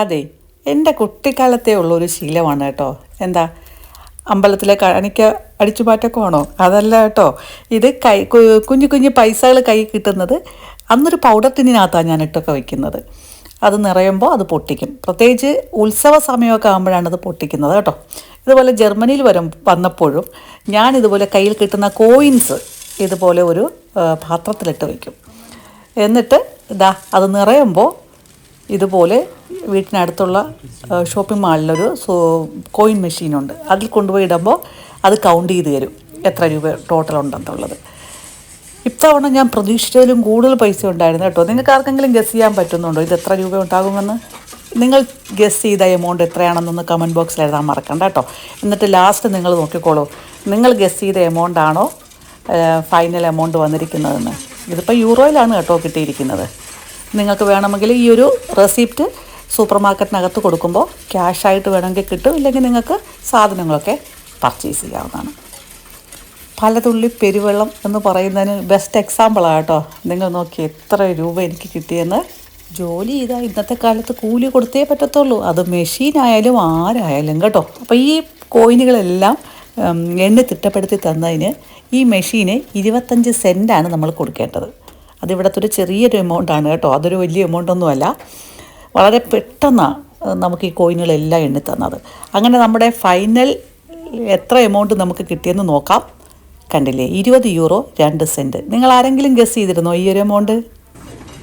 അതെ എന്റെ കുട്ടിക്കാലത്തെ ഉള്ളൊരു ശീലമാണ് കേട്ടോ. എന്താ അമ്പലത്തിലെ കാണിക്ക അടിച്ചുമാറ്റൊക്കെ ആണോ അതല്ല കേട്ടോ. ഇത് കൈ കുഞ്ഞു കുഞ്ഞു പൈസകൾ കൈ കിട്ടുന്നത് അന്നൊരു പൗഡർ ടിന്നിനകത്താണ് ഞാൻ ഇട്ടൊക്കെ വയ്ക്കുന്നത് അത് നിറയുമ്പോൾ അത് പൊട്ടിക്കും. പ്രത്യേകിച്ച് ഉത്സവ സമയമൊക്കെ ആകുമ്പോഴാണ് അത് പൊട്ടിക്കുന്നത് കേട്ടോ. ഇതുപോലെ ജർമ്മനിയിൽ വരും വന്നപ്പോഴും ഞാൻ ഇതുപോലെ കയ്യിൽ കിട്ടുന്ന കോയിൻസ് ഇതുപോലെ ഒരു പാത്രത്തിലിട്ട് വയ്ക്കും എന്നിട്ട് ഇതാ അത് നിറയുമ്പോൾ ഇതുപോലെ വീട്ടിനടുത്തുള്ള ഷോപ്പിംഗ് മാളിലൊരു സോ കോയിൻ മെഷീനുണ്ട് അതിൽ കൊണ്ടുപോയി ഇടുമ്പോൾ അത് കൗണ്ട് ചെയ്ത് തരും എത്ര രൂപ ടോട്ടൽ ഉണ്ടെന്നുള്ളത്. ഇത്തവണ ഞാൻ പ്രതീക്ഷിച്ചതിലും കൂടുതൽ പൈസ ഉണ്ടായിരുന്നു കേട്ടോ. നിങ്ങൾക്ക് ആർക്കെങ്കിലും ഗസ് ചെയ്യാൻ പറ്റുന്നുണ്ടോ? ഇത് എത്ര രൂപ ഉണ്ടാകുമെന്ന്? നിങ്ങൾ ഗസ് ചെയ്ത എമൗണ്ട് എത്രയാണെന്നൊന്ന് കമന്റ് ബോക്സിൽ എഴുതാൻ മറക്കണ്ട കേട്ടോ. എന്നിട്ട് ലാസ്റ്റ് നിങ്ങൾ നോക്കിക്കോളൂ. നിങ്ങൾ ഗസ് ചെയ്ത എമൗണ്ട് ആണോ ഫൈനൽ എമൗണ്ട് വന്നിരിക്കുന്നതെന്ന്? ഇതിപ്പോൾ യൂറോയിലാണ് കേട്ടോ കിട്ടിയിരിക്കുന്നത്. നിങ്ങൾക്ക് വേണമെങ്കിൽ ഈ ഒരു റെസിപ്റ്റ് സൂപ്പർ മാർക്കറ്റിനകത്ത് കൊടുക്കുമ്പോൾ ക്യാഷായിട്ട് വേണമെങ്കിൽ കിട്ടും. ഇല്ലെങ്കിൽ നിങ്ങൾക്ക് സാധനങ്ങളൊക്കെ പർച്ചേസ് ചെയ്യാവുന്നതാണ്. പലതുള്ളി പെരുവെള്ളം എന്ന് പറയുന്നതിന് ബെസ്റ്റ് എക്സാമ്പിളാണ് കേട്ടോ. നിങ്ങൾ നോക്കി എത്ര രൂപ എനിക്ക് കിട്ടിയെന്ന്. ജോലി ചെയ്താൽ ഇന്നത്തെ കാലത്ത് കൂലി കൊടുത്തേ പറ്റത്തുള്ളൂ. അത് മെഷീനായാലും ആരായാലും കേട്ടോ. അപ്പോൾ ഈ കോയിനുകളെല്ലാം എണ്ണ തിട്ടപ്പെടുത്തി തന്നതിന് ഈ മെഷീന് ഇരുപത്തഞ്ച് സെന്റാണ് നമ്മൾ കൊടുക്കേണ്ടത്. അത് ഇവിടുത്തെ ഒരു ചെറിയൊരു എമൗണ്ടാണ് കേട്ടോ. അതൊരു വലിയ എമൗണ്ടൊന്നുമല്ല വളരെ പെട്ടെന്നാണ് നമുക്ക് ഈ കോയിനുകളെല്ലാം എണ്ണി തന്നത്. അങ്ങനെ നമ്മുടെ ഫൈനൽ എത്ര എമൗണ്ട് നമുക്ക് കിട്ടിയെന്ന് നോക്കാം. കണ്ടില്ലേ? ഇരുപത് യൂറോ രണ്ട് സെന്റ് നിങ്ങൾ ആരെങ്കിലും ഗസ് ചെയ്തിരുന്നോ ഈ ഒരു എമൗണ്ട്